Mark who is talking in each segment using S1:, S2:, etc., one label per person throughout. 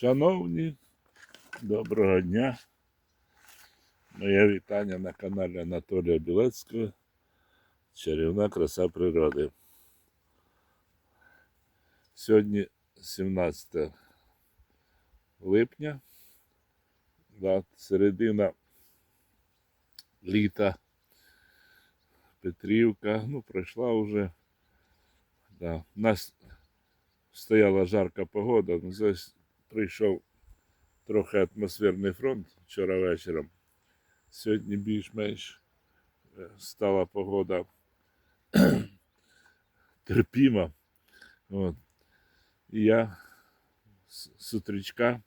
S1: Шановні, доброго дня. Моє вітання на каналі Анатолія Білецького. Чарівна краса природи. Сьогодні 17 липня, да, середина літа. Петрівка, ну, пройшла вже. Да. У нас стояла жарка погода, ну, прийшов трохи атмосферний фронт вчора вечором. Сьогодні більш-менш е, стала погода терпіма. От. І я з утрічка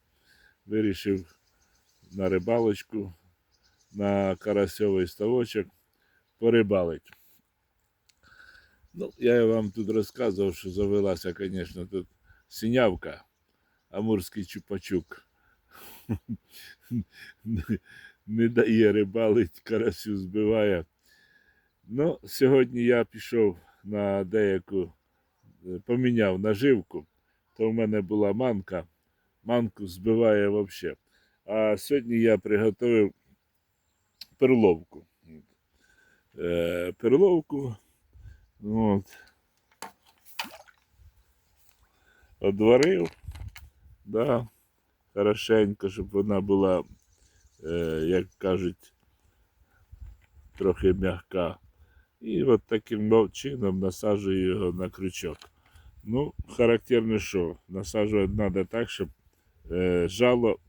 S1: вирішив на рибалочку, на карасьовий ставочок порибалить. Ну, я вам тут розказував, що завелася, звісно, тут синявка, амурський чупачук. Не- дає рибалить, карасю збиває. Ну, сьогодні я пішов на деяку, е, поміняв наживку, то в мене була манка, манку збиває взагалі. А сьогодні я приготував перловку. Е, перловку. От. Одварив, да, хорошенько, щоб вона була, е, як кажуть, трохи м'яка. І от таким чином насаджую його на крючок. Ну, характерно, що насаджувати треба так, щоб е, жало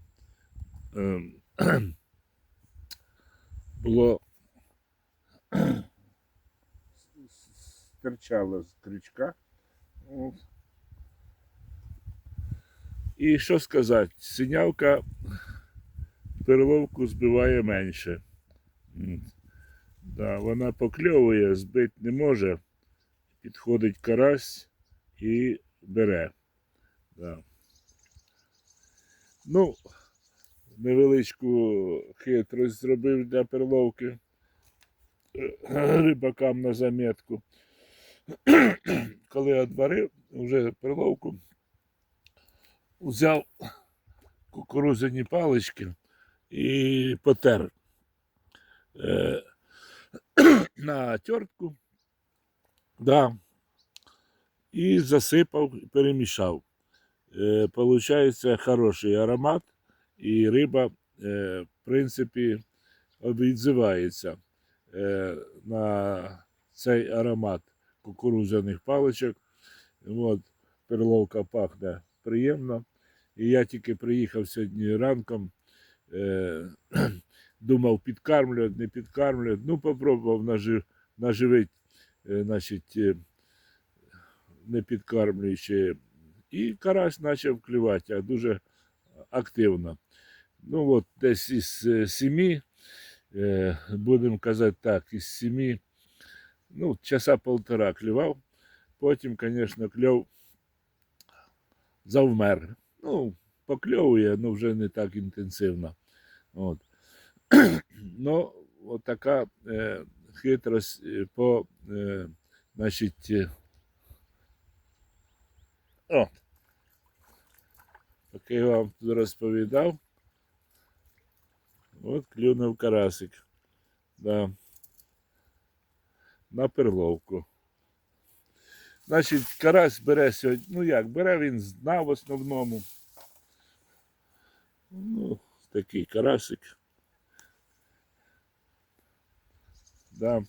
S1: е, було стирчало з крючка. І що сказати, синявка перловку збиває менше. Да, вона покльовує, збити не може. Підходить карась і бере. Да. Ну, невеличку хитрость зробив для перловки е, рибакам на заметку. Коли одварив вже перловку, взяв кукурудзяні палички і потер е, на тертку, да, і засипав, і перемішав. Е, Получається хороший аромат, і риба, е, в принципі, відзивається е, на цей аромат кукурудзяних паличок. От, перловка пахне приємно. І я тільки приїхав сьогодні ранком, е, думав підкармлювати, не підкармлювати. Ну, попробував нажив, наживити, е, значить, е, не підкармлюючи. І карась почав клювати, а дуже активно. Ну от десь із е, сімі, е, будемо казати так, із сімі, ну, часа полтора клював. Потім, звісно, кльов завмер. Ну, покльовує, ну вже не так інтенсивно. От. ну, от така е, хитрость е, по, е, значить, е, о, поки я вам тут розповідав, от клюнув карасик. Да. На перловку. Значить, карась бере сьогодні, ну як, бере він дна в основному. Ну, такий карасик. Да.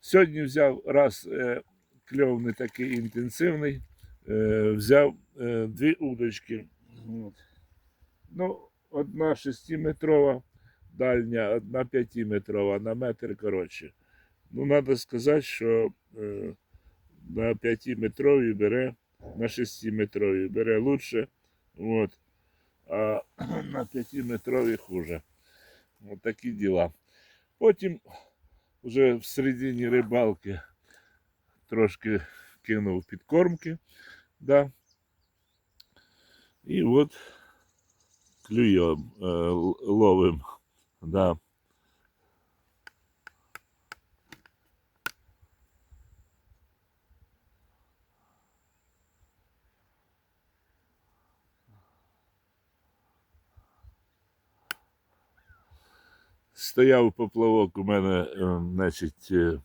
S1: Сьогодні взяв раз е, кльов такий інтенсивний, е, взяв е, дві удочки. Ну, одна 6-метрова дальня, одна 5-метрова, на метр коротше. Ну, треба сказати, що е, на 5-метровій бере, на 6-метровій бере лучше, от, а на 5-метровій хуже. От такі діла. Потім вже в середині рибалки трошки кинув підкормки. Да. І от клюєм, е, л- ловим. Да. Стояв поплавок у мене, е, значить, е,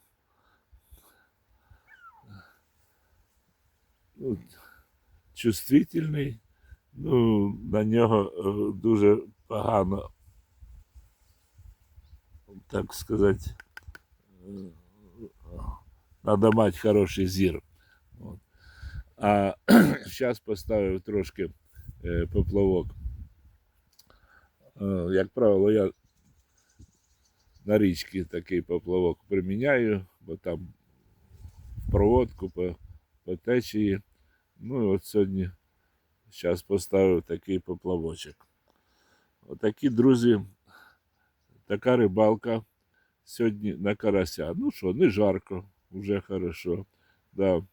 S1: ну, чувствительний, ну, на нього е, дуже погано так сказати, треба мати хороший зір. От. А зараз поставив трошки е, поплавок. Е, Як правило, я на річці такий поплавок приміняю, бо там в проводку по, по течії. Ну і от сьогодні зараз поставив такий поплавочок. Отакі, друзі, Така рибалка сьогодні на карася. Ну що, не жарко, вже хорошо. Да.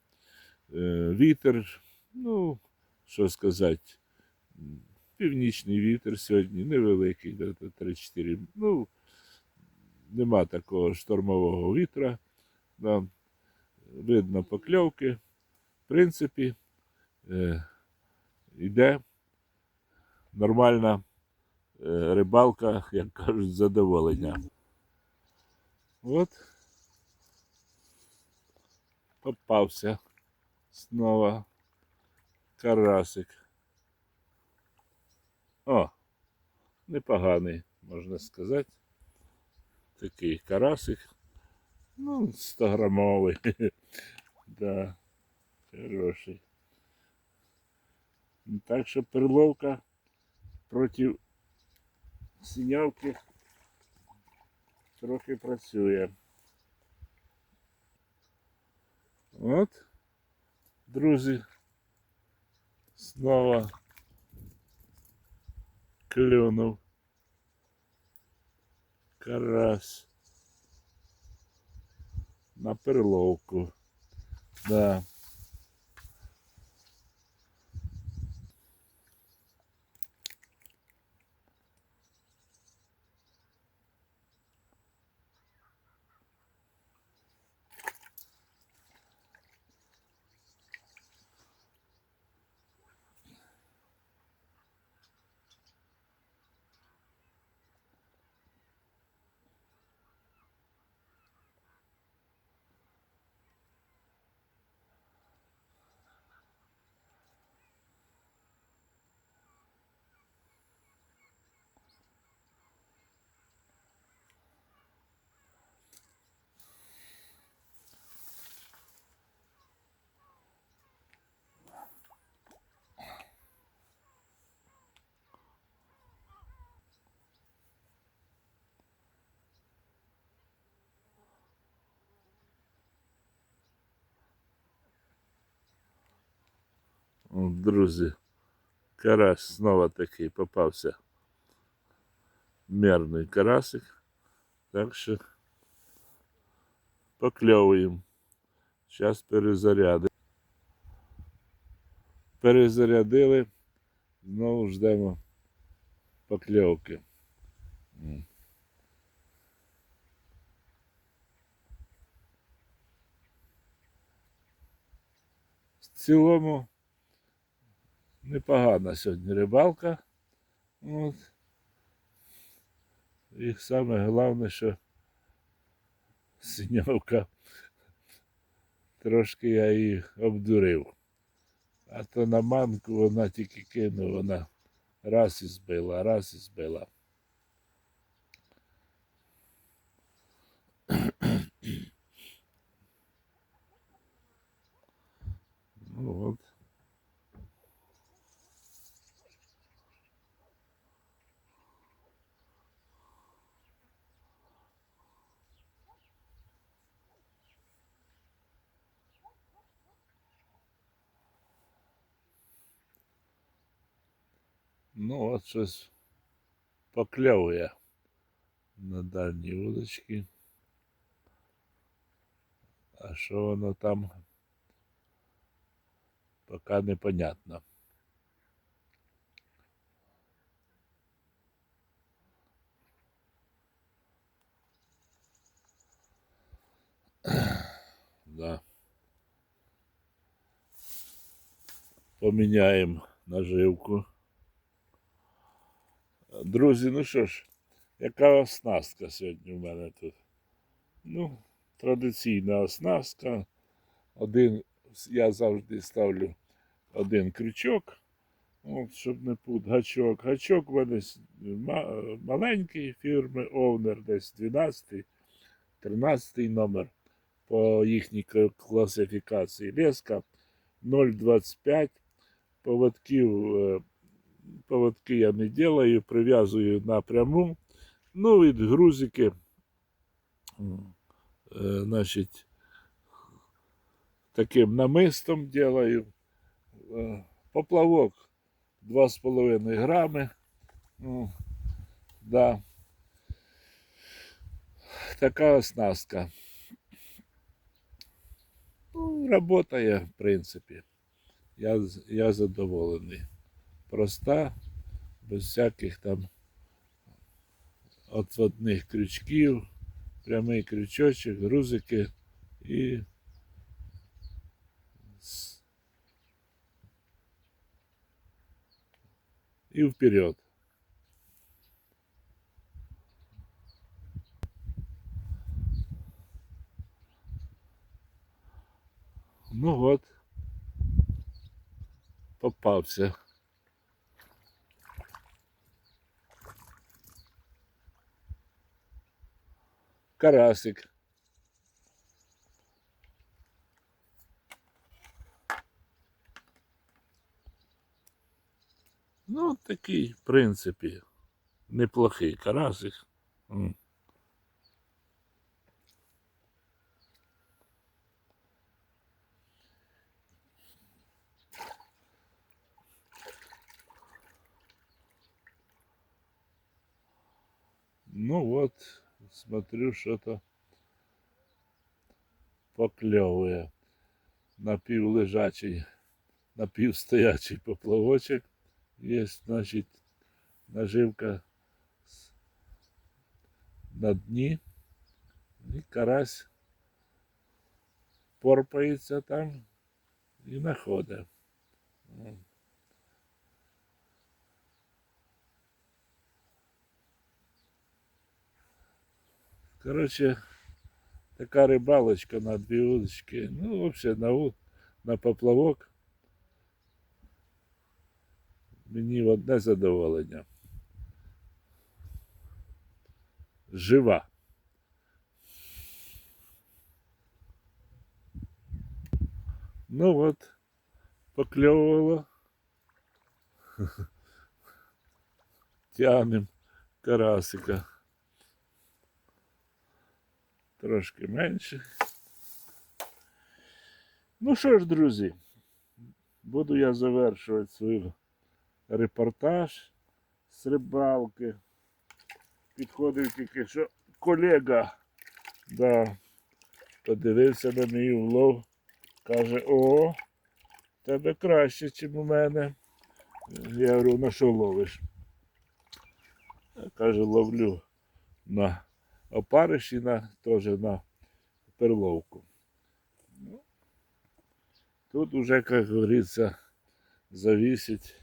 S1: Е, вітер, ну, що сказати, північний вітер сьогодні, невеликий, 3-4. Ну, нема такого штормового вітра. Да. Видно покльовки. В принципі, е, йде нормальна рибалка, як кажуть, задоволення. От попався снова карасик. О, непоганий, можна сказати. Такий карасик. Ну, 100 грамовий. да, хороший. Так що перловка проти синявки трохи працює. От, друзі, знову клюнув карась на перловку. Да. Друзі, карась знову такий попався. Мерний карасик. Так що покльовуємо. Зараз перезаряди. Перезарядили. Знову ждемо покльовки. В цілому непогана сьогодні рибалка. От. І саме головне, що синявка трошки я її обдурив. А то на манку вона тільки кинула, вона раз і збила, раз і збила. Ну от. Ну, от щось покльовує на дальній вудочці. А що воно там? Поки непонятно. Да. Поміняємо наживку. Друзі, ну що ж, Яка оснастка сьогодні у мене тут? Ну, традиційна оснастка. Один, я завжди ставлю один крючок, от, щоб не пут, гачок. Гачок у мене маленький фірми Овнер, десь 12, 13 номер по їхній класифікації. Леска 0,25. Поводків, е, поводки я не делаю, прив'язую напряму. Ну, від грузики, е, значить, таким намистом делаю. Е, Поплавок 2,5 грами. Ну, да. Така оснастка. Ну, работає, в принципі. Я, я задоволений. Проста, без всяких там отводних крючків, прямий крючочок, грузики і і вперед. Ну от, попався. Карасик. Ну, такий, в принципі, неплохий карасик. Ну вот, смотрю, что-то поклевывая. Напівлежачий, напівстоячий поплавочок. Є, значить, наживка на дні. І карась порпається там і знаходить. Коротше, така рибалочка на дві удочки. Ну, взагалі, на, у- на поплавок. Мені одне задоволення. Жива. Ну от, покльовувало. Тянем карасика. Трошки менше. Ну що ж, друзі, буду я завершувати свій репортаж з рибалки. Підходив тільки що колега, да, подивився на мій улов, каже, о, тебе краще, ніж у мене. Я говорю, на що ловиш? Каже, ловлю на опариш і на, теж на перловку. Ну, тут уже, як говориться, зависить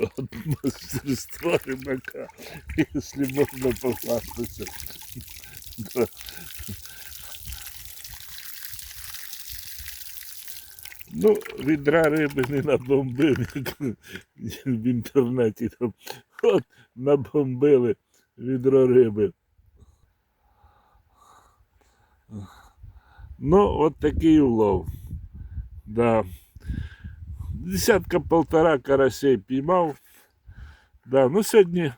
S1: от мастерства рибака, якщо можна похвастаться. Ну, відра риби не набомбив, як в інтернеті. От набомбили відро риби. Ну, от такий улов. Да. Десятка полтора карасей піймав. Да. Ну, сьогодні,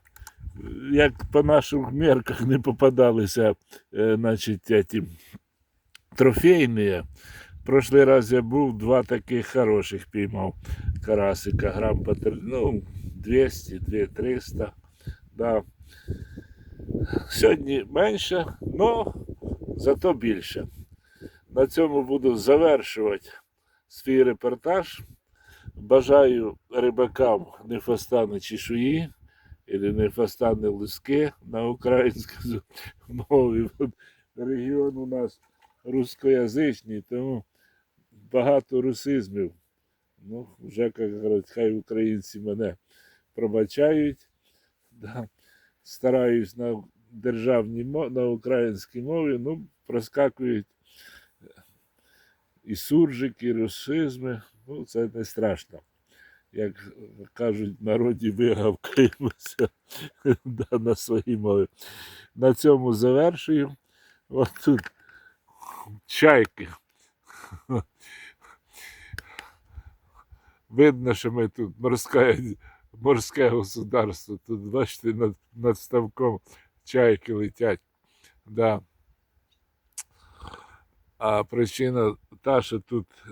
S1: як по наших мерках не попадалися, е, значить, эти трофейні. Прошлий раз я був, два таких хороших піймав карасика, грам по ну, 200, 200, да. Сьогодні менше, але зато більше. На цьому буду завершувати свій репортаж. Бажаю рибакам не фастани чешуї, або не фастани лиски на українській мові. Регіон у нас рускоязичний, тому багато русизмів. Ну, вже, як говорять, хай українці мене пробачають. Да. Стараюсь на державній на українській мові, ну, проскакують і суржики, і русизми. Ну, це не страшно. Як кажуть, в народі вигавкаємося да, на своїй мові. На цьому завершую. От тут чайки. Видно, що ми тут морське, морське государство. Тут, бачите, над, над ставком чайки летять. Да. А причина та, що тут е,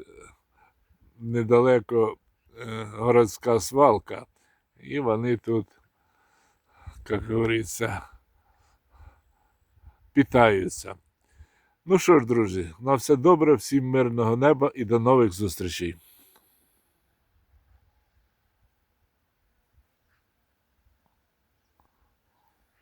S1: недалеко е, городська свалка, і вони тут, як говориться, питаються. Ну що ж, друзі, на все добре, всім мирного неба і до нових зустрічей.